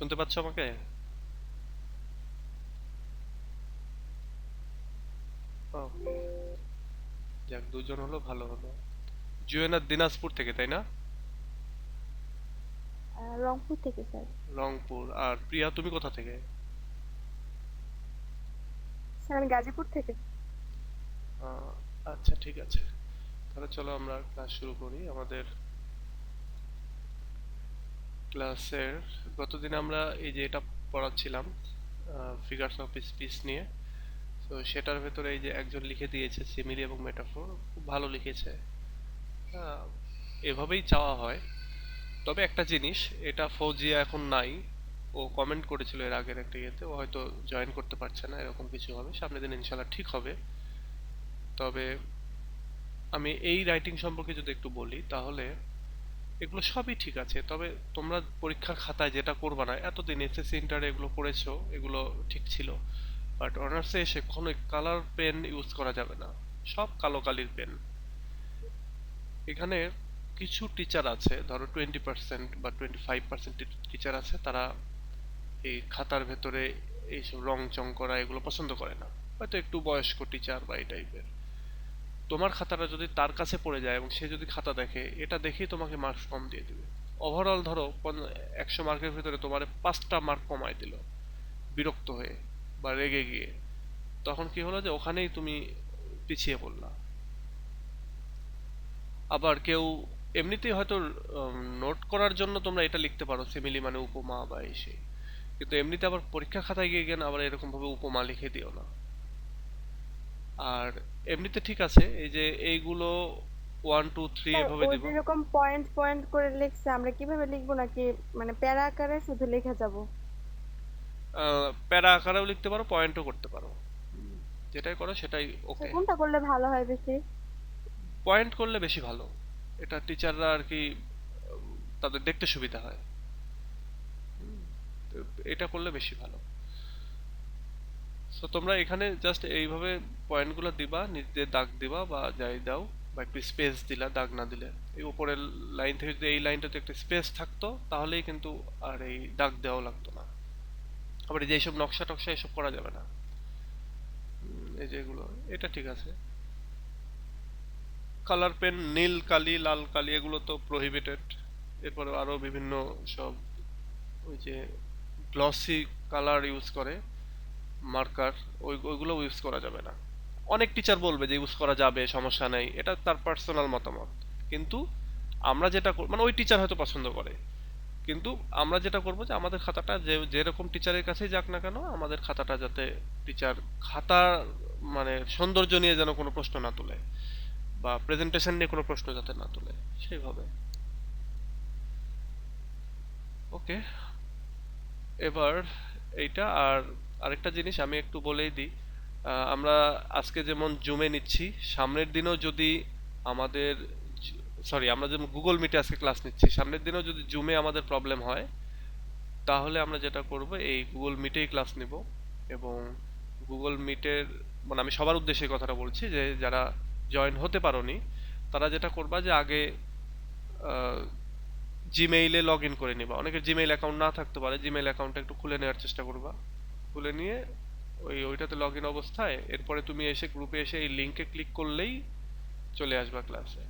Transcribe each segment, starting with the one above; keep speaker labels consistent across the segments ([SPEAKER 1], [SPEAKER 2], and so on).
[SPEAKER 1] শুনতে পাচ্ছ আমাকে? যাক দুজন হলো ভালো হলো। জুয়েনা দিনাজপুর থেকে তাই না?
[SPEAKER 2] রংপুর থেকে স্যার।
[SPEAKER 1] রংপুর। আর প্রিয়া তুমি কোথা থেকে?
[SPEAKER 2] স্যার আমি গাজীপুর থেকে।
[SPEAKER 1] আহ, আচ্ছা ঠিক আছে। তাহলে চলো আমরা ক্লাস শুরু করি। আমাদের ক্লাসের গতদিন আমরা এই যে এটা পড়াচ্ছিলাম ফিগার্স অফ স্পিচ নিয়ে। তো সেটার ভেতরে এই যে একজন লিখে দিয়েছে সিমিলি এবং মেটাফোর খুব ভালো লিখেছে। এভাবেই চাওয়া হয়। তবে একটা জিনিস, এটা ফৌজিয়া এখন নাই। ও কমেন্ট করেছিল এর আগের একটা ইয়েতে, ও হয়তো জয়েন করতে পারছে না, এরকম কিছু হবে। সামনের দিন ইনশাল্লাহ ঠিক হবে। তবে আমি এই রাইটিং সম্পর্কে যদি একটু বলি, তাহলে এগুলো সবই ঠিক আছে, তবে তোমরা পরীক্ষার খাতায় যেটা করবা না, এতদিন এসএসসি ইন্টারে এগুলো পড়েছো, এগুলো ঠিক ছিল। বাট অনার্সে এসে কখনো কালার পেন ইউজ করা যাবে না, সব কালো কালির পেন এখানে কিছু টিচার আছে, ধরো টোয়েন্টি পার্সেন্ট বা টোয়েন্টি ফাইভ পার্সেন্ট টিচার আছে, তারা এই খাতার ভেতরে এইসব রং চং করা এগুলো পছন্দ করে না। হয়তো একটু বয়স্ক টিচার বা এই টাইপের তোমার খাতাটা যদি তার কাছে পড়ে যায় এবং সে যদি খাতা দেখে, এটা দেখেই তোমাকে মার্কস কম দিয়ে দিবে। ওভারঅল ধরো একশো মার্কের ভিতরে তোমার পাঁচটা মার্ক কমায় দিল, বিরক্ত হয়ে বা রেগে গিয়ে। তখন কি হলো যে, ওখানেই তুমি পিছিয়ে পড়লা। আবার কেউ এমনিতেই হয়তো নোট করার জন্য তোমরা এটা লিখতে পারো সিমিলি মানে উপমা বা এসে। কিন্তু এমনিতে আবার পরীক্ষা খাতায় গিয়ে গেলে আবার এরকম ভাবে উপমা লিখে দিও না। আর এমনিতে ঠিক আছে এই যে এইগুলো ওয়ান টু থ্রি এভাবে দিব।
[SPEAKER 2] যেরকম পয়েন্ট পয়েন্ট করে লিখছে আমরা কীভাবে লিখব নাকি মানে প্যারা আকারে শুধু লিখে যাব?
[SPEAKER 1] প্যারা আকারেও লিখতে পারো পয়েন্টও করতে পারো। যেটাই করো সেটাই ওকে
[SPEAKER 2] কোনটা করলে ভালো হয় বেশি?
[SPEAKER 1] পয়েন্ট করলে বেশি ভালো। এটা টিচাররা আর কি তাদের দেখতে সুবিধা হয়। এটা করলে বেশি ভালো। তো তোমরা এখানে জাস্ট এইভাবে পয়েন্টগুলো দিবা নিজে দাগ দিবা বা যাই দাও, বা একটু স্পেস দিলা, দাগ না দিলে। এই উপরের লাইন থেকে যদি এই লাইনটাতে একটা স্পেস থাকতো, তাহলেই কিন্তু আর এই দাগ দেওয়াও লাগতো না। আবার এই যে নকশা টকশা এসব করা যাবে না। এই যে এগুলো, এটা ঠিক আছে। কালার পেন নীল, কালি, লাল, কালি, এগুলো তো প্রহিবিটেড এরপরে আরও বিভিন্ন সব ওই যে গ্লসি কালার ইউজ করে মার্কার ওই, ওইগুলো ইউজ করা যাবে না। অনেক টিচার বলবে যে, ইউজ করা যাবে, সমস্যা নেই। এটা তার পার্সোনাল মতামত। কিন্তু আমরা যেটা মানে ওই টিচার হয়তো পছন্দ করে। কিন্তু আমরা যেটা করব যে, আমাদের খাতাটা যে, যেরকম টিচারের কাছেই যাক না কেন, আমাদের খাতাটা যাতে টিচার খাতা মানে সৌন্দর্য নিয়ে যেন কোনো প্রশ্ন না তোলে বা প্রেজেন্টেশন নিয়ে কোনো প্রশ্ন যাতে না তোলে, সেইভাবে। ওকে। এবার এইটা আর আরেকটা জিনিস আমি একটু বলেই দিই। আমরা আজকে যেমন জুমে নিচ্ছি, সামনের দিনও যদি আমাদের সরি আমরা যেমন গুগল মিটে আজকে ক্লাস নিচ্ছি, সামনের দিনও যদি জুমে আমাদের প্রবলেম হয়, তাহলে আমরা যেটা করব, এই গুগল মিটেই ক্লাস নিব এবং গুগল মিটের মানে আমি সবার উদ্দেশ্যে কথাটা বলছি যে, যারা জয়েন হতে পারোনি, তারা যেটা করবা যে আগে জিমেইলে লগ ইন করে নিবা। অনেকের জিমেইল অ্যাকাউন্ট না থাকতে পারে জিমেইল অ্যাকাউন্টটা একটু খুলে নেওয়ার চেষ্টা করবা। খুলে নিয়ে ওই ওইটাতে লগ ইন অবস্থায়। এরপরে তুমি এসে গ্রুপে এসে এই লিংকে ক্লিক করলেই চলে আসবা ক্লাসে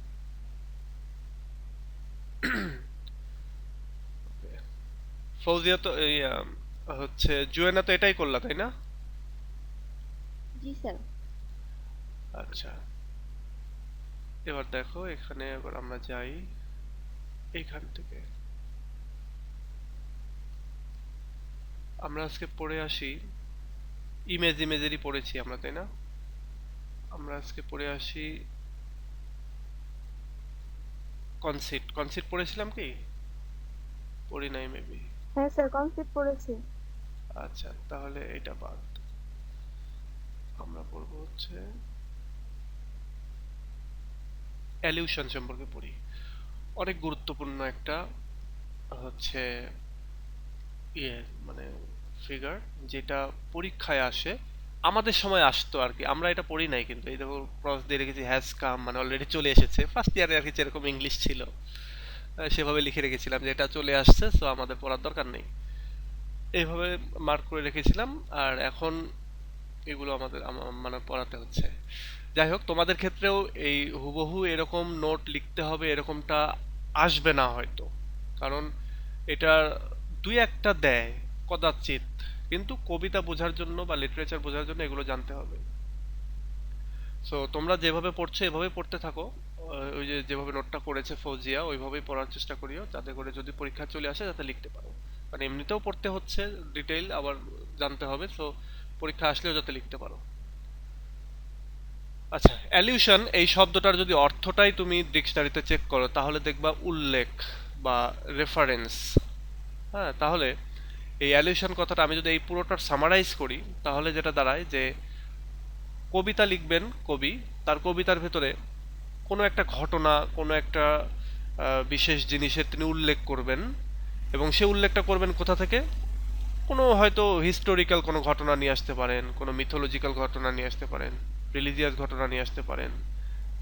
[SPEAKER 1] ফৌজিয়া তো এই হচ্ছে জুয়েনা তো এটাই করলা তাই না?
[SPEAKER 2] জি স্যার।
[SPEAKER 1] আচ্ছা। এবার দেখো এখানে এবার আমরা যাই। এইখান থেকে। আমরা আজকে পড়ে আসি ইমেজ ইমেজেরই পড়েছি আমরা তাই না? আমরা আজকে পড়ে আসি কনসিট কনসিট পড়েছিলাম কি? পড়ি নাই মেবি
[SPEAKER 2] হ্যাঁ স্যার কনসেপ্ট পড়েছি।
[SPEAKER 1] আচ্ছা তাহলে এটা বাদ। আমরা পড়ব হচ্ছে অ্যালিউশন সম্পর্কে পড়ি। অনেক গুরুত্বপূর্ণ একটা হচ্ছে ইয়ে মানে ফিগার যেটা পরীক্ষায় আসে, আমাদের সময় আসতো আর কি। আমরা এটা পড়ি নাই কিন্তু। এই দেখো ক্রস দিয়ে রেখেছি হ্যাজ কাম মানে অলরেডি চলে এসেছে। ফার্স্ট ইয়ারে আর কি যেরকম ইংলিশ ছিল সেভাবে লিখে রেখেছিলাম যে এটা চলে আসছে সো আমাদের পড়ার দরকার নেই। এইভাবে মার্ক করে রেখেছিলাম, আর এখন এগুলো আমাদের মানে পড়াতে হচ্ছে। যাই হোক, তোমাদের ক্ষেত্রেও এই হুবহু এরকম নোট লিখতে হবে, এরকমটা আসবে না হয়তো। কারণ এটা দুই একটা দেয়। কদাচিৎ। কিন্তু কবিতা বোঝার জন্য বা লিটারেচার বোঝার জন্য এগুলো জানতে হবে। সো তোমরা যেভাবে পড়ছো, এভাবে পড়তে থাকো। ওই যে যেভাবে নোটটা করেছে ফৌজিয়া, ওইভাবেই পড়ার চেষ্টা করিও। যাতে করে যদি পরীক্ষা চলে আসে, যাতে লিখতে পারো। মানে এমনিতেও পড়তে হচ্ছে ডিটেইল আবার জানতে হবে। সো পরীক্ষা আসলেও যাতে লিখতে পারো। আচ্ছা অ্যালিউশন এই শব্দটার যদি অর্থটাই তুমি ডিকশনারিতে চেক করো, তাহলে দেখবা উল্লেখ বা রেফারেন্স হ্যাঁ তাহলে এই অ্যালিউশন কথাটা আমি যদি এই পুরোটার সামারাইজ করি, তাহলে যেটা দাঁড়ায় যে কবিতা লিখবেন কবি, তার কবিতার ভেতরে কোনো একটা ঘটনা, কোনো একটা বিশেষ জিনিসের তিনি উল্লেখ করবেন এবং সে উল্লেখটা করবেন কোথা থেকে? কোনো হয়তো হিস্টোরিক্যাল কোনো ঘটনা নিয়ে আসতে পারেন, কোনো মিথোলজিক্যাল ঘটনা নিয়ে আসতে পারেন রিলিজিয়াস ঘটনা নিয়ে আসতে পারেন,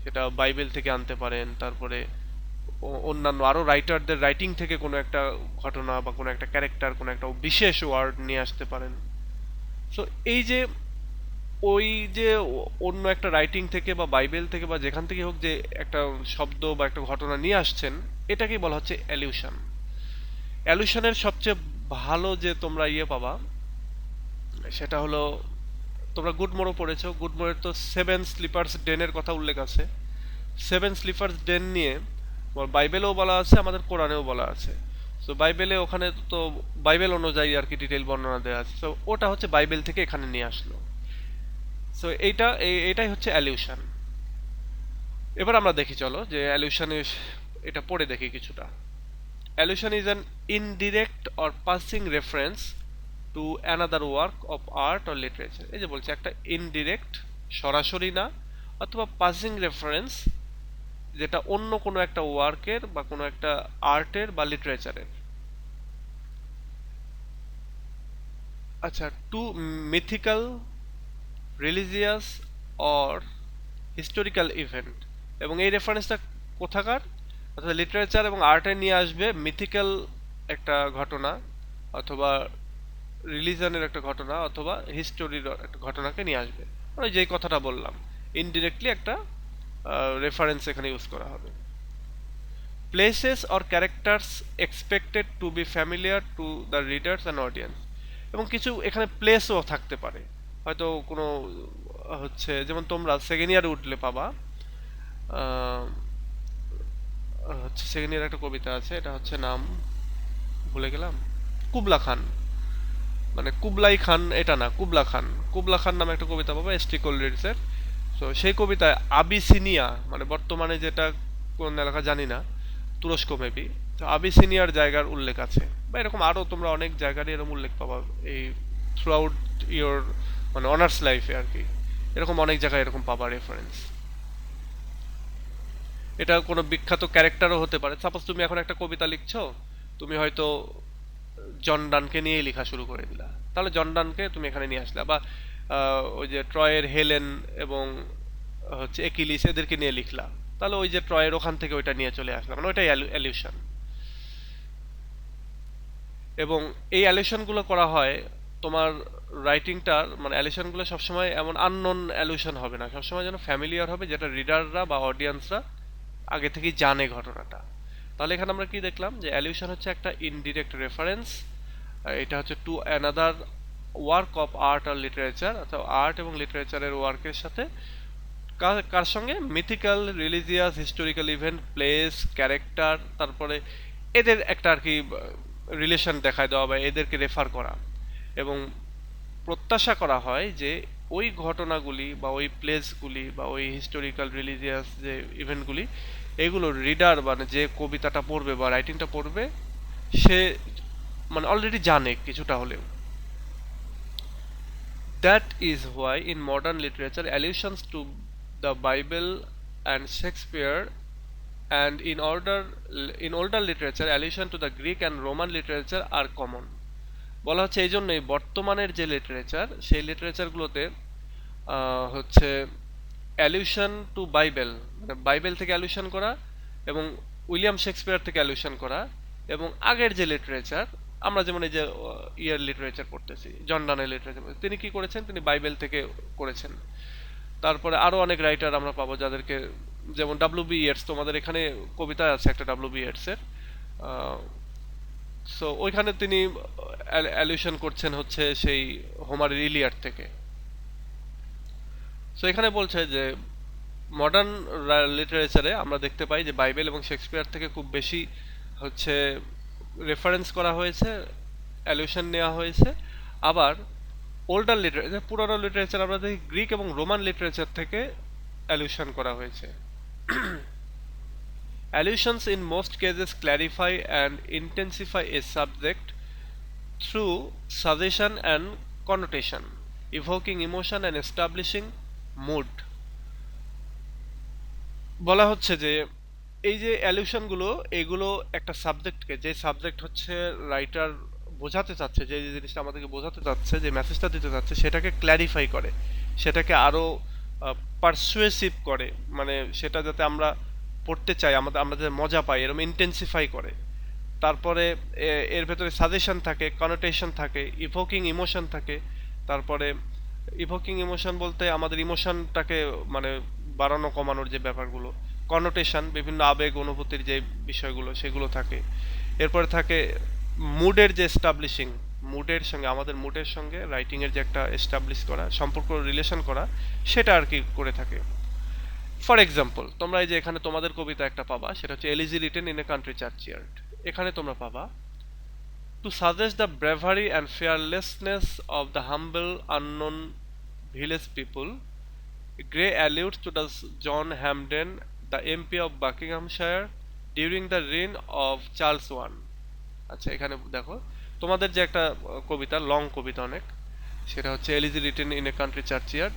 [SPEAKER 1] সেটা বাইবেল থেকে আনতে পারেন, তারপরে অন্যান্য আরও রাইটারদের রাইটিং থেকে কোনো একটা ঘটনা বা কোনো একটা ক্যারেক্টার কোনো একটা বিশেষ ওয়ার্ড নিয়ে আসতে পারেন। সো এই যে ওই যে অন্য একটা রাইটিং থেকে বা বাইবেল থেকে বা যেখান থেকে হোক যে একটা শব্দ বা একটা ঘটনা নিয়ে আসছেন, এটাকেই বলা হচ্ছে অ্যালিউশন অ্যালিউশনের সবচেয়ে ভালো যে তোমরা ইয়ে পাবা, সেটা হলো তোমরা গুড মোড়ো পড়েছো। গুড মোড়ের তো সেভেন স্লিপার্স ডেনের কথা উল্লেখ আছে। সেভেন স্লিপার্স ডেন নিয়ে বাইবেলেও বলা আছে, আমাদের কোরআনেও বলা আছে। তো বাইবেলে ওখানে তো বাইবেল অনুযায়ী আর কি ডিটেল বর্ণনা দেওয়া আছে। তো ওটা হচ্ছে বাইবেল থেকে এখানে নিয়ে আসলো। সো এইটা, এই- এটাই হচ্ছে অ্যালিউশন এবার আমরা দেখি, চলো, যে অ্যালিউশন এটা পড়ে দেখি কিছুটা। Allusion is an indirect or passing reference to another work of art or literature এই যে বলছে, একটা ইনডিরেক্ট সরাসরি না, অথবা পাসিং রেফারেন্স যেটা অন্য কোনো একটা ওয়ার্কের বা কোনো একটা আর্টের বা লিটারেচারের। আচ্ছা to mythical religious or historical event এবং এই রেফারেন্সটা কোথাকার? অর্থাৎ লিটারেচার এবং আর্টে নিয়ে আসবে মিথিক্যাল একটা ঘটনা অথবা রিলিজনের একটা ঘটনা অথবা হিস্টোরির একটা ঘটনাকে নিয়ে আসবে। মানে যেই কথাটা বললাম ইনডিরেক্টলি একটা রেফারেন্স এখানে ইউজ করা হবে। Places or characters expected to be familiar to the readers and audience এবং কিছু এখানে প্লেসও থাকতে পারে। হয়তো কোনো হচ্ছে, যেমন তোমরা সেকেন্ড ইয়ারে উঠলে পাবা। হচ্ছে সেকেন্ড ইয়ার একটা কবিতা আছে, এটা হচ্ছে নাম ভুলে গেলাম। Kubla Khan. মানে কুবলাই খান, এটা না, কুবলা খান। কুবলা খান নামে একটা কবিতা পাবা এস টি কোলরিডসের তো সেই কবিতায় আবিসিনিয়া মানে বর্তমানে যেটা কোন এলাকা জানি না, তুরস্ক মেবি তো আবিসিনিয়ার জায়গার উল্লেখ আছে। বা এরকম আরও তোমরা অনেক জায়গারই এরকম উল্লেখ পাবা, এই থ্রু আউট ইয়োর মানে অনার্স লাইফে আর কি। এরকম অনেক জায়গায় এরকম পাবা রেফারেন্স এটা কোনো বিখ্যাত ক্যারেক্টারও হতে পারে। সাপোজ তুমি এখন একটা কবিতা লিখছো, তুমি হয়তো জন ডানকে নিয়েই লেখা শুরু করে দিলা। তাহলে জন ডানকে তুমি এখানে নিয়ে আসলা। বা ওই যে ট্রয়ের হেলেন এবং হচ্ছে একিলিস এদেরকে নিয়ে লিখলাম। তাহলে ওই যে ট্রয়ের ওখান থেকে ওইটা নিয়ে চলে আসলাম। মানে ওইটাই অ্যালিউশন এবং এই অ্যালিউশনগুলো করা হয়, তোমার রাইটিংটার মানে অ্যালিউশনগুলো সবসময় এমন আননোন অ্যালিউশন হবে না। সবসময় যেন ফ্যামিলিয়ার হবে, যেটা রিডাররা বা অডিয়েন্সরা আগে থেকেই জানে ঘটনাটা। তাহলে এখানে আমরা কি দেখলাম? যে অ্যালিউশন হচ্ছে একটা ইনডিরেক্ট রেফারেন্স এটা হচ্ছে to another work of art R literature অর্থাৎ আর্ট এবং লিটারেচারের ওয়ার্কের সাথে কার সঙ্গে? Mythical religious historical event place character তারপরে এদের একটা আর কি রিলেশন দেখায় দেওয়া বা এদেরকে রেফার করা। এবং প্রত্যাশা করা হয় যে ওই ঘটনাগুলি বা ওই প্লেসগুলি বা ওই হিস্টোরিক্যাল রিলিজিয়াস যে ইভেন্টগুলি এগুলো রিডার মানে যে কবিতাটা পড়বে বা রাইটিংটা পড়বে, সে মানে অলরেডি জানে কিছুটা হলেও। That is why in modern literature allusions to the Bible and Shakespeare and in order in older literature allusion to the Greek and Roman literature are common বলা হচ্ছে এই জন্যই বর্তমানের যে লিটারেচার সেই লিটারেচারগুলোতে হচ্ছে অ্যালিউশন টু বাইবেল মানে বাইবেল থেকে অ্যালিউশন করা এবং উইলিয়াম শেক্সপিয়ার থেকে অ্যালিউশন করা এবং আগের যে লিটারেচার আমরা যেমন এই যে ইয়ার লিটারেচার পড়তেছি জন ডানের লিটারেচার তিনি কি করেছেন? তিনি বাইবেল থেকে করেছেন। তারপরে আরও অনেক রাইটার আমরা পাবো যাদেরকে, যেমন ডাব্লিউ বি ইয়ার্স তোমাদের এখানে কবিতা আছে একটা ডাব্লিউ বি ইয়ার্স এর। সো ওইখানে তিনি অ্যালিউশন করছেন হচ্ছে সেই হোমারের ইলিয়াড থেকে। সো এখানে বলছে যে মডার্ন লিটারেচারে আমরা দেখতে পাই যে বাইবেল এবং শেক্সপিয়ার থেকে খুব বেশি হচ্ছে রেফারেন্স করা হয়েছে অ্যালিউশন নেওয়া হয়েছে। আবার ওল্ডার লিটারেচার পুরানো লিটারেচার আমরা দেখি গ্রিক এবং রোমান লিটারেচার থেকে অ্যালিউশন করা হয়েছে। Allusions in most cases clarify and intensify a subject through suggestion and connotation evoking emotion and establishing mood বলা হচ্ছে যে এই যে অ্যালিউশনগুলো এগুলো একটা সাবজেক্টকে যে সাবজেক্ট হচ্ছে রাইটার বোঝাতে চাচ্ছে, যে জিনিসটা আমাদেরকে বোঝাতে চাচ্ছে, যে মেসেজটা দিতে চাচ্ছে, সেটাকে ক্ল্যারিফাই করে, সেটাকে আরও পারসুয়েসিভ করে মানে সেটা যাতে আমরা পড়তে চাই, আমাদের, আমরা যাতে মজা পাই এরকম ইন্টেন্সিফাই করে। তারপরে এর ভেতরে সাজেশন থাকে কনোটেশন থাকে ইভোকিং ইমোশন থাকে, তারপরে ইভোকিং ইমোশন বলতে আমাদের ইমোশনটাকে মানে বাড়ানো, কমানোর যে ব্যাপারগুলো কনোটেশন বিভিন্ন আবেগ, অনুভূতির যে বিষয়গুলো, সেগুলো থাকে। এরপরে থাকে মুডের যে এস্টাবলিশিং মুডের সঙ্গে, আমাদের মুডের সঙ্গে রাইটিংয়ের যে একটা এস্টাবলিশ করা, সম্পর্ক রিলেশন করা, সেটা আর কি করে থাকে। ফর এক্সাম্পল তোমরা এই যে এখানে তোমাদের কবিতা একটা পাবা, সেটা হচ্ছে elegy written in a country churchyard এখানে তোমরা পাবা to suggest the bravery and fearlessness of the humble unknown village people Gray alluded to the John Hampden the MP of Buckinghamshire during the reign of Charles one আচ্ছা এখানে দেখো। তোমাদের যে একটা কবিতা long কবিতা অনেক, সেটা হচ্ছে elegy written in a country churchyard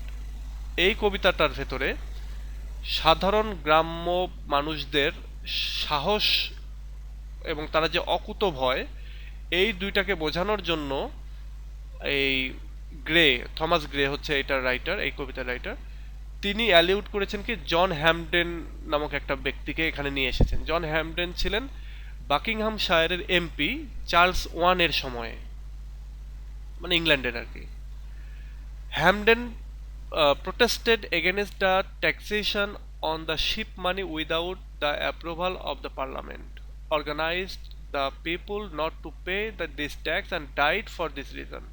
[SPEAKER 1] এই কবিতাটার ভেতরে সাধারণ গ্রাম্য মানুষদের সাহস এবং তারা যে অকুত ভয়, এই দুইটাকে বোঝানোর জন্য এই গ্রে, থমাস গ্রে হচ্ছে এটার রাইটার এই কবিতার রাইটার তিনি অ্যালিউড করেছেন কি, জন হ্যামডেন নামক একটা ব্যক্তিকে এখানে নিয়ে এসেছেন। জন হ্যামডেন ছিলেন বাকিংহাম শায়ারের এমপি চার্লস ওয়ানের সময়ে মানে ইংল্যান্ডের আর কি। Hampden protested against the taxation on the ship money without the approval of the parliament organised the people not to pay the this tax and died for this reason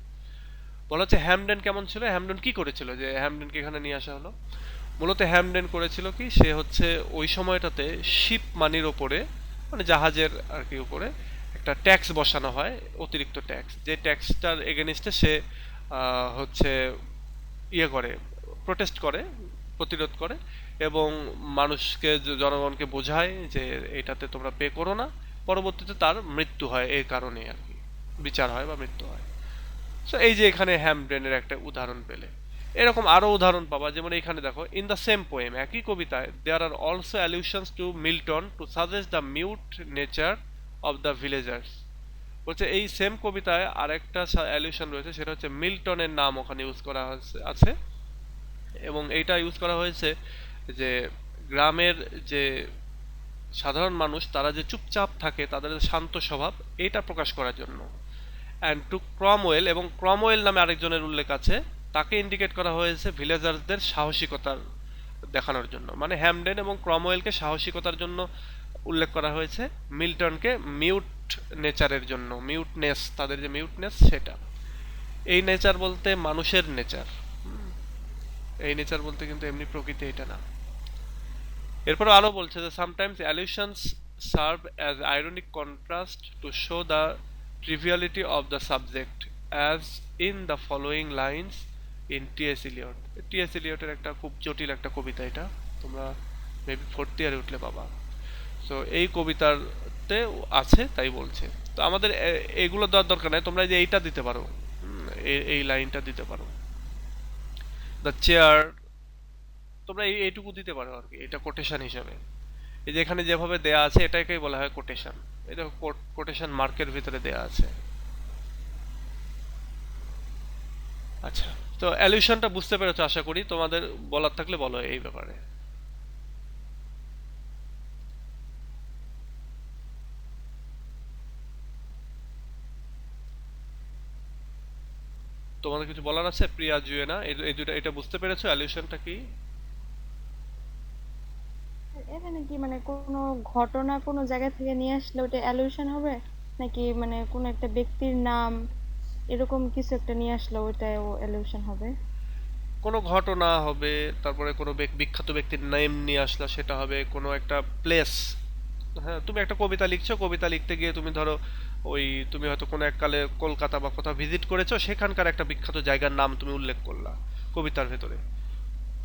[SPEAKER 1] বলা হচ্ছে হ্যামডেন কেমন ছিল? হ্যামডেন কি করেছিল যে হ্যামডেনকে এখানে নিয়ে আসা হলো? মূলত হ্যামডেন করেছিল কি, সে হচ্ছে ওই সময়টাতে শিপ মানির ওপরে মানে জাহাজের আর কি উপরে, একটা ট্যাক্স বসানো হয়, অতিরিক্ত ট্যাক্স। যে ট্যাক্সটার এগেনিস্টে সে হচ্ছে ইয়ে করে, প্রোটেস্ট করে, প্রতিরোধ করে এবং মানুষকে জনগণকে বোঝায় যে এটাতে তোমরা পে করো না, পরবর্তীতে তার মৃত্যু হয় এই কারণে আর কি। বিচার হয় বা মৃত্যু হয়। সো এই যে এখানে হ্যামডেনের একটা উদাহরণ পেলে। এরকম আরও উদাহরণ পাবা, যেমন এখানে দেখো ইন দ্য সেম পোয়েম একই কবিতায় there are also allusions to Milton to suggest the mute nature of the villagers বলছে, এই সেম কবিতায় আরেকটা অ্যালিউশন রয়েছে, সেটা হচ্ছে মিল্টনের নাম ওখানে ইউজ করা হয়েছে- আছে। এবং এইটা ইউজ করা হয়েছে যে গ্রামের যে সাধারণ মানুষ, তারা যে চুপচাপ থাকে, তাদের শান্ত স্বভাব, এটা প্রকাশ করার জন্য। অ্যান্ড টু ক্রমওয়েল এবং ক্রমওয়েল নামে আরেকজনের উল্লেখ আছে। তাকে ইন্ডিকেট করা হয়েছে ভিলেজার্সদের সাহসিকতার দেখানোর জন্য। মানে হ্যামডেন এবং ক্রমওয়েলকে সাহসিকতার জন্য উল্লেখ করা হয়েছে। মিল্টনকে মিউট নেচারের জন্য মিউটনেস তাদের যে মিউটনেস সেটা। এই নেচার বলতে মানুষের নেচার এই নেচার বলতে কিন্তু এমনি প্রকৃতি, এটা না। এরপর আরও বলছে যে sometimes allusions serve as ironic contrast to show the triviality of the subject as in the following lines in TS Eliot TS ইলিয়টের একটা খুব জটিল একটা কবিতা এটা। তোমরা মেবি ফোর্থ ইয়ারে উঠলে পাবা সো এই কবিতাতে আছে, তাই বলছে। তো আমাদের এগুলো দেওয়ার দরকার নাই। তোমরা যে এইটা দিতে পারো। এই- লাইনটা দিতে পারো। দ্য চেয়ার তোমরা এই, এইটুকু দিতে পারো আর কি। এটা কোটেশন হিসাবে। এই যে এখানে যেভাবে দেয়া আছে, এটাকেই বলা হয় কোটেশন এটা কোটেশন মার্কের ভিতরে দেয়া আছে। আচ্ছা তো অ্যালিউশনটা বুঝতে পেরেছ, আশা করি। তোমাদের বলার থাকলে বলো এই ব্যাপারে। তোমাদের কিছু বলার আছে? প্রিয়া জুয়েনা, এই দুটা এটা বুঝতে পেরেছ? অ্যালিউশনটা কি?
[SPEAKER 2] এখানে কি মানে কোনো ঘটনা কোনো জায়গা থেকে নিয়ে আসলে ওটা অ্যালিউশন হবে? নাকি মানে কোনো একটা ব্যক্তির নাম এরকম কিছু একটা নিয়ে আসলে ওইটাও অ্যালিউশন হবে?
[SPEAKER 1] কোনো ঘটনা হবে, তারপরে কোনো বিখ্যাত ব্যক্তির নেম নিয়ে আসলে সেটা হবে, কোনো একটা প্লেস হ্যাঁ তুমি একটা কবিতা লিখছো, কবিতা লিখতে গিয়ে তুমি ধরো ওই তুমি হয়তো কোনো এককালে কলকাতা বা কোথাও ভিজিট করেছ, সেখানকার একটা বিখ্যাত জায়গার নাম তুমি উল্লেখ করলা কবিতার ভেতরে।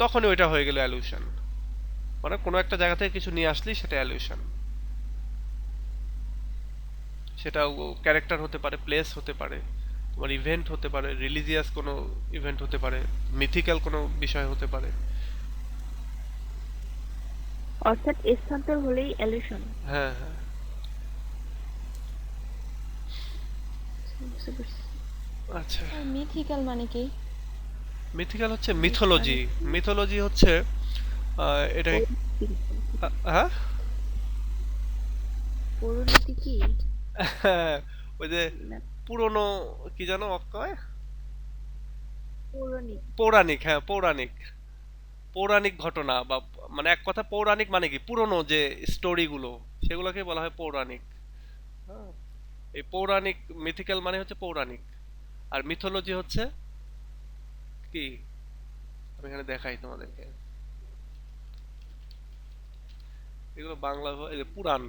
[SPEAKER 1] তখনই ওইটা হয়ে গেল অ্যালিউশন মানে কোনো একটা জায়গা থেকে কিছু নিয়ে আসলেই সেটা অ্যালিউশন সেটা ক্যারেক্টার হতে পারে প্লেস হতে পারে তোমার ইভেন্ট হতে পারে রিলিজিয়াস কোনো ইভেন্ট হতে পারে মিথিক্যাল কোনো বিষয় হতে পারে।
[SPEAKER 3] অর্থাৎ স্থানান্তর হলেই অ্যালিউশন
[SPEAKER 1] হ্যাঁ হ্যাঁ। আচ্ছা।
[SPEAKER 2] মিথিক্যাল মানে কি?
[SPEAKER 1] মিথিক্যাল হচ্ছে মিথোলজি মিথোলজি হচ্ছে এটা হ্যাঁ?
[SPEAKER 3] কি
[SPEAKER 1] ওই যে পুরনো কি জানো
[SPEAKER 3] পৌরাণিক।
[SPEAKER 1] পৌরাণিক হ্যাঁ পৌরাণিক। পৌরাণিক ঘটনা বা মানে এক কথা পৌরাণিক মানে কি? পুরনো যে স্টোরিগুলো সেগুলোকে বলা হয় পৌরাণিক। হ্যাঁ এই পৌরাণিক মিথিক্যাল মানে হচ্ছে পৌরাণিক। আর মিথোলজি হচ্ছে কি? আমি এখানে দেখাই তোমাদেরকে। এগুলো বাংলা পুরাণ।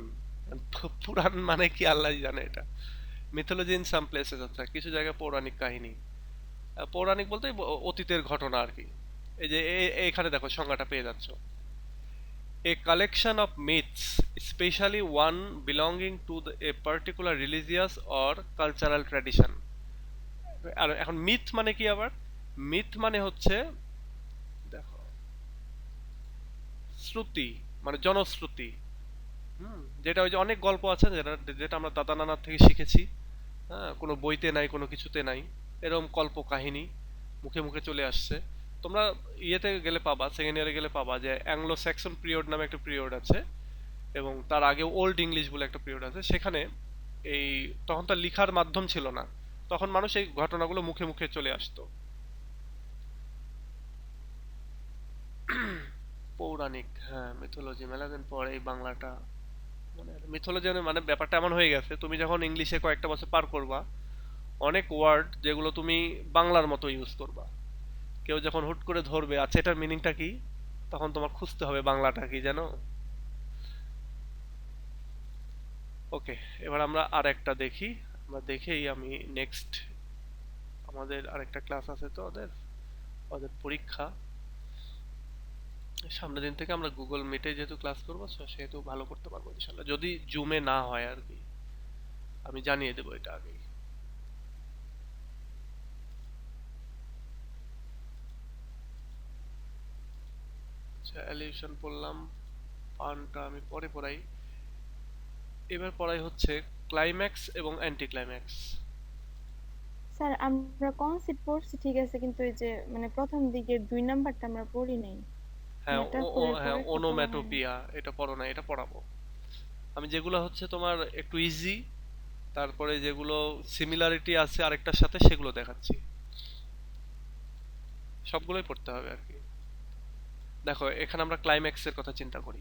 [SPEAKER 1] পুরাণ মানে কি আল্লাহ জানে এটা। মিথোলজি ইন সাম প্লেসেস আচ্ছা কিছু জায়গায় পৌরাণিক কাহিনী। পৌরাণিক বলতে অতীতের ঘটনা আর কি। এই যে এখানে দেখো সংজ্ঞাটা পেয়ে যাচ্ছ। A collection of myths specially one belonging to a particular religious or cultural tradition আর এখন মিথ মানে কি আবার? মিথ মানে হচ্ছে, দেখো, শ্রুতি। মানে জনশ্রুতি। হুম। যেটা ওই যে অনেক গল্প আছে যেটা যেটা আমরা দাদা নানার থেকে শিখেছি। হ্যাঁ কোনো বইতে নাই কোনো কিছুতে নাই। এরকম কল্প কাহিনী মুখে মুখে চলে আসছে। তোমরা ইয়েতে গেলে পাবা সেকেন্ড ইয়ারে গেলে পাবা যে অ্যাংলো স্যাক্সন পিরিয়ড নামে একটা পিরিয়ড আছে এবং তার আগে ওল্ড ইংলিশ বলে একটা পিরিয়ড আছে। সেখানে এই তখন তার লিখার মাধ্যম ছিল না। তখন মানুষ এই ঘটনাগুলো মুখে মুখে চলে আসতো। পৌরাণিক হ্যাঁ মিথোলজি মেলাদিন পরে এই বাংলাটা মানে মিথোলজি মানে ব্যাপারটা এমন হয়ে গেছে, তুমি যখন ইংলিশে কয়েকটা বছর পার করবা, অনেক ওয়ার্ড যেগুলো তুমি বাংলার মতো ইউজ করবা। কেউ যখন হুট করে ধরবে আচ্ছা এটার মিনিংটা কি? তখন তোমার খুঁজতে হবে বাংলাটা কি জানো ওকে, এবার আমরা আর একটা দেখি, আমরা দেখেই আমি নেক্সট আমাদের আরেকটা ক্লাস আছে তো ওদের ওদের পরীক্ষা। সামনের দিন থেকে আমরা গুগল মিটে যেহেতু ক্লাস করব সেহেতু ভালো করতে পারব ইনশাল্লাহ যদি জুমে না হয় আর কি, আমি জানিয়ে দেবো এটা আগেই। আচ্ছা অ্যালিউশন পড়লাম, পানটা আমি পরে পড়াই। এবার পড়াই হচ্ছে ক্লাইম্যাক্স এবং অ্যান্টি ক্লাইম্যাক্স
[SPEAKER 2] স্যার, আমরা কনসেপ্ট পড়ছি? ঠিক আছে, কিন্তু এই যে মানে প্রথম দিকের দুই নাম্বারটা আমরা পড়ি নাই।
[SPEAKER 1] হ্যাঁ ও- হ্যাঁ। ওনোম্যাটোপিয়া এটা পড়ো না এটা পড়াবো। আমি যেগুলো হচ্ছে তোমার একটু ইজি তারপরে যেগুলো সিমিলারিটি আছে আরেকটার সাথে সেগুলো দেখাচ্ছি। সবগুলোই পড়তে হবে আর কি। দেখো এখানে আমরা ক্লাইম্যাক্সের কথা চিন্তা করি।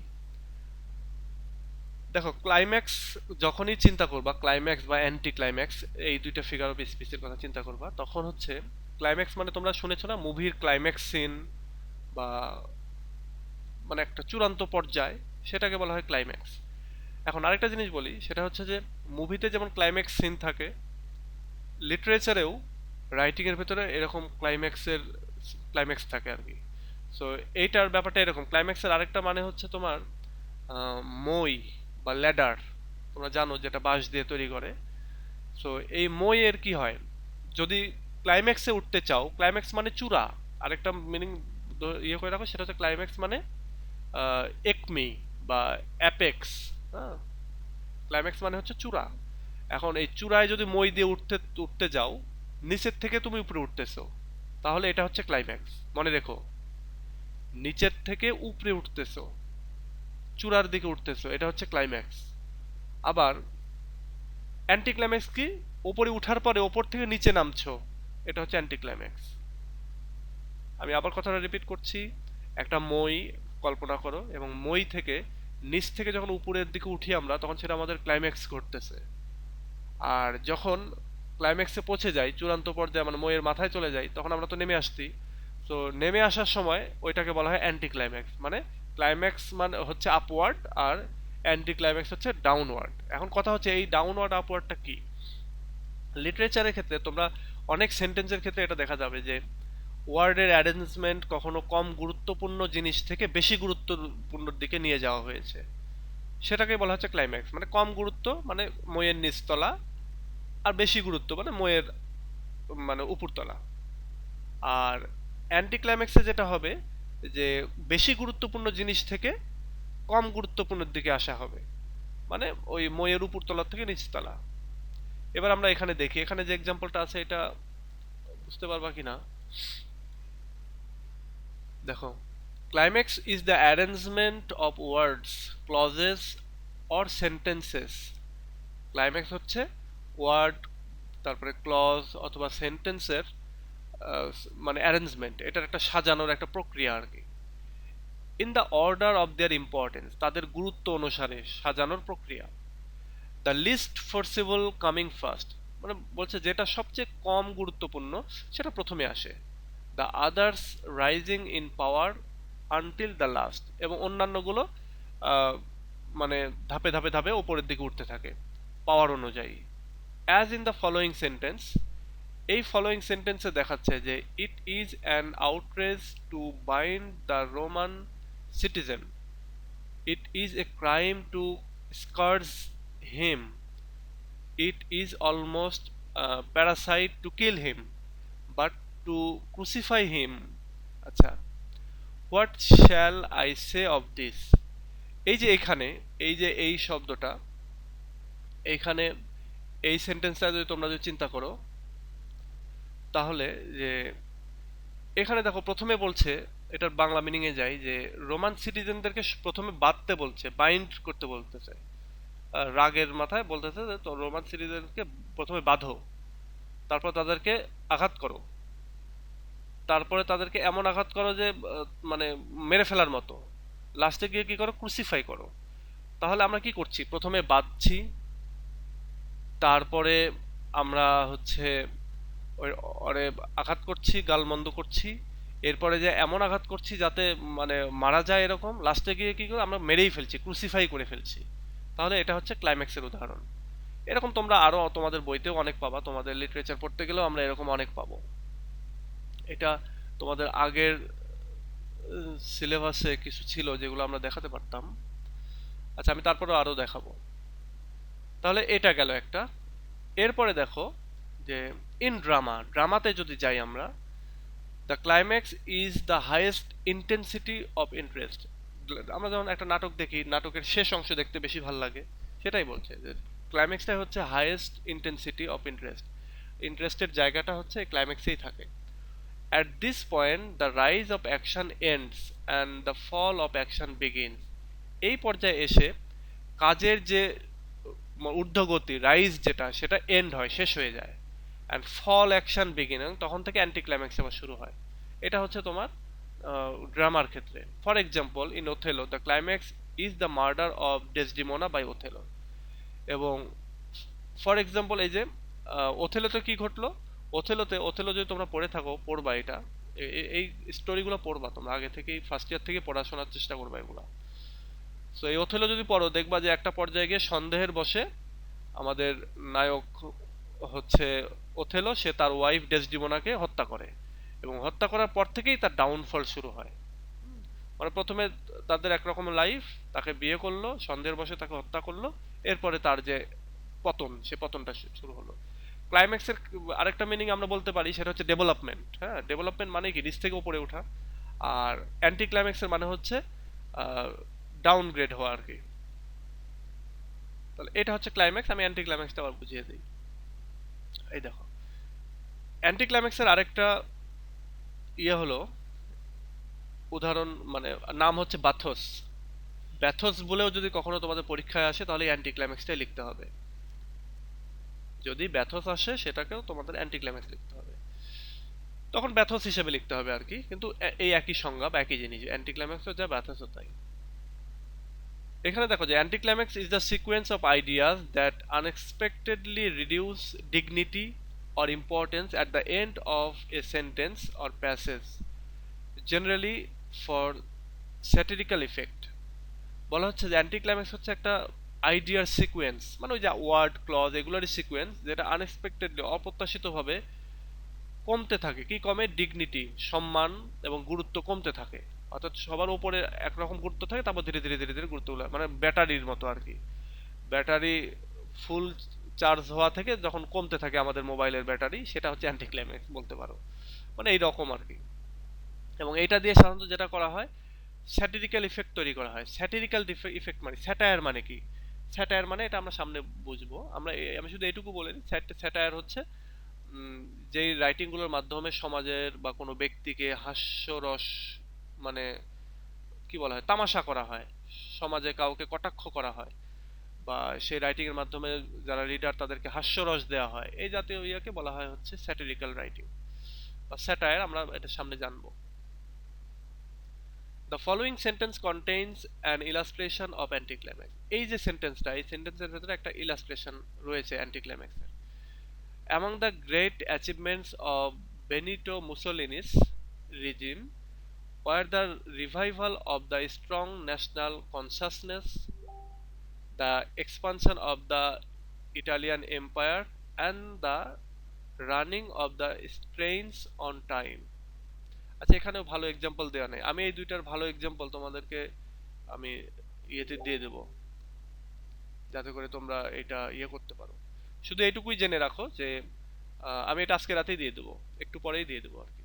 [SPEAKER 1] দেখো ক্লাইম্যাক্স যখনই চিন্তা করবা ক্লাইম্যাক্স বা অ্যান্টি ক্লাইম্যাক্স এই দুইটা ফিগার অফ স্পিচের কথা চিন্তা করবা তখন হচ্ছে ক্লাইম্যাক্স মানে তোমরা শুনেছো না মুভির ক্লাইম্যাক্স সিন বা মানে একটা চূড়ান্ত পর্যায়, সেটাকে বলা হয় ক্লাইম্যাক্স এখন আরেকটা জিনিস বলি, সেটা হচ্ছে যে মুভিতে যেমন ক্লাইম্যাক্স সিন থাকে লিটারেচারেও রাইটিংয়ের ভেতরে এরকম ক্লাইম্যাক্সের ক্লাইম্যাক্স থাকে আর কি। সো এইটার ব্যাপারটা এরকম। ক্লাইম্যাক্সের আরেকটা মানে হচ্ছে তোমার মই বা ল্যাডার তোমরা জানো যেটা বাঁশ দিয়ে তৈরি করে। সো এই মইয়ের কি হয়? যদি ক্লাইম্যাক্সে উঠতে চাও ক্লাইম্যাক্স মানে চূড়া। আরেকটা মিনিং ইয়ে করে রাখো, সেটা হচ্ছে ক্লাইম্যাক্স মানে একমি বা অ্যাপেক্স হ্যাঁ? ক্লাইম্যাক্স মানে হচ্ছে চূড়া। এখন এই চূড়ায় যদি মই দিয়ে উঠতে উঠতে যাও, নিচের থেকে তুমি উপরে উঠতেছো, তাহলে এটা হচ্ছে ক্লাইম্যাক্স। মনে রেখো, নিচের থেকে উপরে উঠতেছো, চূড়ার দিকে উঠতেছো, এটা হচ্ছে ক্লাইম্যাক্স। আবার অ্যান্টি ক্লাইম্যাক্স কি? উপরে উঠার পরে ওপর থেকে নিচে নামছো, এটা হচ্ছে অ্যান্টি ক্লাইম্যাক্স আমি আবার কথাটা রিপিট করছি, একটা মই কল্পনা করো এবং মই থেকে, নিচ থেকে যখন উপরের দিকে উঠি আমরা, তখন সেটা আমাদের ক্লাইম্যাক্স ঘটতেছে। আর যখন ক্লাইম্যাক্সে পৌঁছে যাই, চূড়ান্ত পর্যায়ে মানে মইয়ের মাথায় চলে যাই, তখন আমরা তো নেমে আসছি। তো নেমে আসার সময় ওইটাকে বলা হয় অ্যান্টি ক্লাইম্যাক্স মানে ক্লাইম্যাক্স মানে হচ্ছে আপওয়ার্ড আর অ্যান্টি ক্লাইম্যাক্স হচ্ছে ডাউনওয়ার্ড এখন কথা হচ্ছে, এই ডাউনওয়ার্ড আপওয়ার্ডটা কি? লিটারেচারের ক্ষেত্রে তোমরা অনেক সেন্টেন্সের ক্ষেত্রে এটা দেখা যাবে যে ওয়ার্ডের অ্যারেঞ্জমেন্ট কখনো কম গুরুত্বপূর্ণ জিনিস থেকে বেশি গুরুত্বপূর্ণ দিকে নিয়ে যাওয়া হয়েছে। সেটাকে বলা হচ্ছে ক্লাইম্যাক্স মানে কম গুরুত্ব মানে মইয়ের নিচতলা, আর বেশি গুরুত্ব মানে মইয়ের মানে উপরতলা। আর অ্যান্টি ক্লাইম্যাক্সে যেটা হবে, যে বেশি গুরুত্বপূর্ণ জিনিস থেকে কম গুরুত্বপূর্ণ দিকে আসা হবে মানে ওই মইয়ের উপরতলা থেকে নিচতলা। এবার আমরা এখানে দেখি, এখানে যে এক্সাম্পলটা আছে, এটা বুঝতে পারবা কিনা? দেখো climax is the arrangement of words clauses or sentences climax হচ্ছে ওয়ার্ড তারপরে ক্লজ অথবা সেন্টেন্সের মানে অ্যারেঞ্জমেন্ট এটার একটা সাজানোর একটা প্রক্রিয়া আর কি। In the order of their importance তাদের গুরুত্ব অনুসারে সাজানোর প্রক্রিয়া। The least forcible coming first মানে বলছে যেটা সবচেয়ে কম গুরুত্বপূর্ণ, সেটা প্রথমে আসে। The others rising in power until the last এবং অন্যান্যগুলো মানে ধাপে ধাপে ধাপে ওপরের দিকে উঠতে থাকে পাওয়ার অনুযায়ী। As in the following sentence এই ফলোয়িং সেন্টেন্সে দেখাচ্ছে যে it is an outrage to bind the Roman citizen it is a crime to scourge him it is almost uh, to kill kill to crucify him. আচ্ছা what shall I say of this? এই যে এখানে, এই যে এই শব্দটা এইখানে এই সেন্টেন্সটা যদি তোমরা যদি চিন্তা করো, তাহলে যে এখানে দেখো, প্রথমে বলছে, এটার বাংলা মিনিং এ যাই যে রোমান সিটিজেনদেরকে প্রথমে বাঁধতে বলছে বাইন্ড করতে বলতেছে রাগের মাথায় বলতেছে তো রোমান সিরিজকে প্রথমে বাঁধো, তারপর তাদেরকে আঘাত করো। তারপরে তাদেরকে এমন আঘাত করো যে মানে মেরে ফেলার মতো। লাস্টে গিয়ে কি করো? ক্রুসিফাই করো। তাহলে আমরা কি করছি? প্রথমে বাঁধছি, তারপরে আমরা হচ্ছে ওরে আঘাত করছি, গালমন্দ করছি। এরপরে যে এমন আঘাত করছি যাতে মানে মারা যায় এরকম লাস্টে গিয়ে কি করে? আমরা মেরেই ফেলছি ক্রুসিফাই করে ফেলছি। তাহলে এটা হচ্ছে ক্লাইম্যাক্সের উদাহরণ। এরকম তোমরা আরও তোমাদের বইতেও অনেক পাবা, তোমাদের লিটারেচার পড়তে গেলেও আমরা এরকম অনেক পাবো। এটা তোমাদের আগের সিলেবাসে কিছু ছিল যেগুলো আমরা দেখাতে পারতাম। আচ্ছা আমি তারপরে আরও দেখাবো। তাহলে এটা গেল একটা। এরপরে দেখো যে ইন ড্রামা ড্রামাতে যদি যাই আমরা the climax is the highest intensity of interest আমরা যখন একটা নাটক দেখি, নাটকের শেষ অংশ দেখতে বেশি ভালো লাগে, সেটাই বলছে যে ক্লাইম্যাক্সটাই হচ্ছে হাইয়েস্ট ইন্টেন্সিটি অফ ইন্টারেস্ট ইন্টারেস্টের জায়গাটা হচ্ছে ক্লাইম্যাক্সেই থাকে। At this point the rise of action ends and the fall of action begins এই পর্যায়ে এসে কাজের যে ঊর্ধ্বগতি রাইজ যেটা, সেটা এন্ড হয়, শেষ হয়ে যায়। অ্যান্ড ফল অ্যাকশন বিগিন তখন থেকে অ্যান্টি ক্লাইম্যাক্স আবার শুরু হয়। এটা হচ্ছে তোমার ড্রামার ক্ষেত্রে। For example in Othello the climax is the murder of Desdemona by Othello এবং ফর এক্সাম্পল এই যে ওথেলোতে কি ঘটলো? ওথেলোতে ওথেলো যদি তোমরা পড়ে থাকো, পড়বা এটা। এই স্টোরিগুলো পড়বা তোমরা, আগে থেকেই ফার্স্ট ইয়ার থেকে পড়াশোনার চেষ্টা করবা এগুলো। সো এই ওথেলো যদি পড়ো, দেখবা যে একটা পর্যায়ে গিয়ে সন্দেহের বসে আমাদের নায়ক হচ্ছে ওথেলো সে তার ওয়াইফ ডেসডিমোনাকে হত্যা করে এবং হত্যা করার পর থেকেই তার ডাউনফল শুরু হয়। মানে প্রথমে তাদের একরকম লাইফ তাকে বিয়ে করল, সন্দেহের বসে তাকে হত্যা করল, এরপরে তার যে পতন, সে পতনটা শুরু হলো। ক্লাইম্যাক্সের আরেকটা মিনিং আমরা বলতে পারি, সেটা হচ্ছে ডেভেলপমেন্ট হ্যাঁ? ডেভেলপমেন্ট মানে কি? নিচ থেকে উপরে ওঠা। আর অ্যান্টি ক্লাইম্যাক্সের মানে হচ্ছে ডাউনগ্রেড হওয়া আর কি তাহলে এটা হচ্ছে ক্লাইম্যাক্স আমি অ্যান্টি ক্লাইম্যাক্সটা আবার বুঝিয়ে দিই। এই দেখো। অ্যান্টি ক্লাইম্যাক্সের আরেকটা ইয়ে হলো, উদাহরণ মানে নাম হচ্ছে বাথোস। ব্যাথোস বলেও যদি কখনো তোমাদের পরীক্ষায় আসে, তাহলে অ্যান্টি ক্লাইম্যাক্সটাই লিখতে হবে। যদি ব্যাথোস আসে, সেটাকেও তোমাদের অ্যান্টি ক্লাইম্যাক্স লিখতে হবে। তখন ব্যাথস হিসেবে লিখতে হবে আর কি, কিন্তু এই একই সংজ্ঞা বা একই জিনিস অ্যান্টি ক্লাইম্যাক্সও যা, ব্যাথসও তাই। এখানে দেখো যে anti climax is the sequence of ideas that unexpectedly reduce dignity or importance at the end of a sentence or passage, generally for satirical effect বলা হচ্ছে যে অ্যান্টি ক্লাইম্যাক্স হচ্ছে একটা আইডিয়ার সিকোয়েন্স মানে ওই যে ওয়ার্ড, ক্লজ, এগুলোরই সিকোয়েন্স যেটা আনএক্সপেক্টেডলি অপ্রত্যাশিতভাবে কমতে থাকে। কি কমে? ডিগনিটি সম্মান এবং গুরুত্ব কমতে থাকে। অর্থাৎ সবার উপরে একরকম গুরুত্ব থাকে, তারপর ধীরে ধীরে ধীরে ধীরে গুরুত্বগুলো মানে ব্যাটারির মতো আর কি। ব্যাটারি ফুল চার্জ হওয়া থেকে যখন কমতে থাকে আমাদের মোবাইলের ব্যাটারি, সেটা হচ্ছে অ্যান্টি ক্লাইম্যাক্স বলতে পারো। মানে এই রকম আর কি। এবং এটা দিয়ে সাধারণত যেটা করা হয় স্যাটিরিক্যাল ইফেক্ট তৈরি করা হয়। স্যাটিরিক্যাল ইফেক্ট মানে স্যাটায়ার মানে কি? স্যাটায়ার মানে এটা আমরা সামনে বুঝব। আমরা আমি শুধু এইটুকু বলে দিই স্যাটায়ার হচ্ছে যেই রাইটিংগুলোর মাধ্যমে সমাজের বা কোনো ব্যক্তিকে হাস্যরস মানে কি বলা হয়, তামাশা করা হয়, সমাজে কাউকে কটাক্ষ করা হয় বা সেই রাইটিং এর মাধ্যমে যারা রিডার তাদেরকে হাস্যরস দেওয়া হয়, এই জাতীয় ইয়াকে বলা হয় হচ্ছে স্যাটিরিক্যাল রাইটিং বা স্যাটায়ার আমরা এটা সামনে জানব। The following sentence contains an illustration of anticlimax এই যে সেন্টেন্সটা এই সেন্টেন্সের ভেতরে একটা ইলাস্ট্রেশন রয়েছে অ্যান্টিক্লাইম্যাক্সের Among the great achievements of Benito Mussolini's regime were the revival of the strong national consciousness, the expansion of the Italian Empire, and the running of the trains on time. আচ্ছা এখানেও ভালো example দেওয়া নেই। আমি এই দুইটার ভালো example তোমাদেরকে আমি ইয়েতে দিয়ে দেবো। যাতে করে তোমরা এটা ইয়ে করতে পারো। শুধু এইটুকুই জেনে রাখো যে আমি এটা আজকে রাতেই দিয়ে দেবো। একটু পরেই দিয়ে দেবো আর কি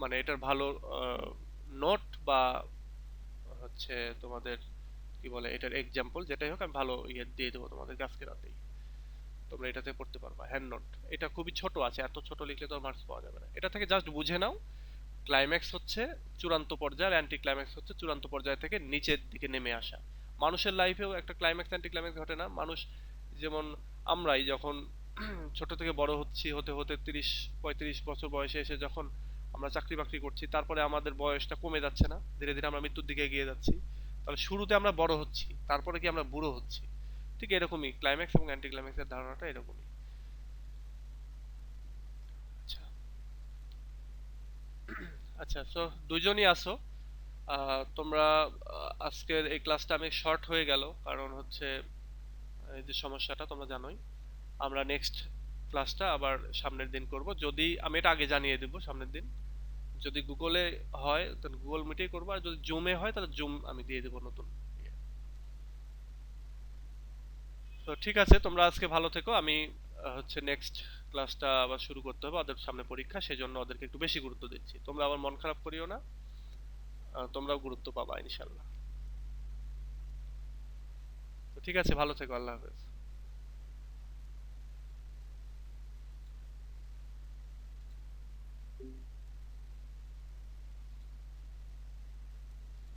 [SPEAKER 1] মানে এটার ভালো নোট বা হচ্ছে তোমাদের কি বলে, এটার এক্সাম্পল যেটাই হোক, আমি ভালো ইয়ে দিয়ে দেবো তোমাদেরকে আজকে রাতেই। তোমরা এটাতে পড়তে পারবা হ্যান্ড নোট এটা খুবই ছোট আছে, এত ছোট লিখলে তো মার্কস পাওয়া যাবে না। এটা থেকে জাস্ট বুঝে নাও ক্লাইম্যাক্স হচ্ছে চূড়ান্ত পর্যায়ে অ্যান্টি ক্লাইম্যাক্স হচ্ছে চূড়ান্ত পর্যায় থেকে নিচের দিকে নেমে আসা। মানুষের লাইফেও একটা ক্লাইম্যাক্স অ্যান্টি ক্লাইম্যাক্স ঘটে না। মানুষ যেমন আমরাই যখন ছোট থেকে বড় হচ্ছি, হতে হতে তিরিশ, পঁয়ত্রিশ বছর বয়সে এসে যখন আমরা চাকরি বাকরি করছি, তারপরে আমাদের বয়সটা কমে যাচ্ছে না, ধীরে ধীরে আমরা মৃত্যুর দিকে এগিয়ে যাচ্ছি। তাহলে শুরুতে আমরা বড় হচ্ছি, তারপরে কি আমরা বুড়ো হচ্ছি? ঠিক এরকমই ক্লাইম্যাক্স এবং অ্যান্টি ক্লাইম্যাক্সের ধারণাটা এরকমই। আচ্ছা। আচ্ছা সো দুজনই আসো। তোমরা আজকের এই ক্লাসটা আমি শর্ট হয়ে গেল, কারণ হচ্ছে, এই যে সমস্যাটা, তোমরা জানোই। আমরা নেক্সট ক্লাসটা আবার সামনের দিন করব। যদি, আমি এটা আগে জানিয়ে দেব সামনের দিন। যদি গুগলে হয়, তাহলে গুগল মিটেই করব, আর যদি জুমে হয়, তাহলে জুম আমি দিয়ে দেবো নতুন। তো ঠিক আছে, তোমরা আজকে ভালো থেকো। আমি হচ্ছে নেক্সট ক্লাসটা আবার শুরু করতে হবে ওদের সামনে পরীক্ষা সেই জন্য ওদেরকে একটু বেশি গুরুত্ব দিচ্ছি। তোমরা আবার মন খারাপ করিও না। তোমরাও গুরুত্ব পাবা ইনশাল্লাহ তো ঠিক আছে, ভালো থেকো, আল্লাহ হাফেজ।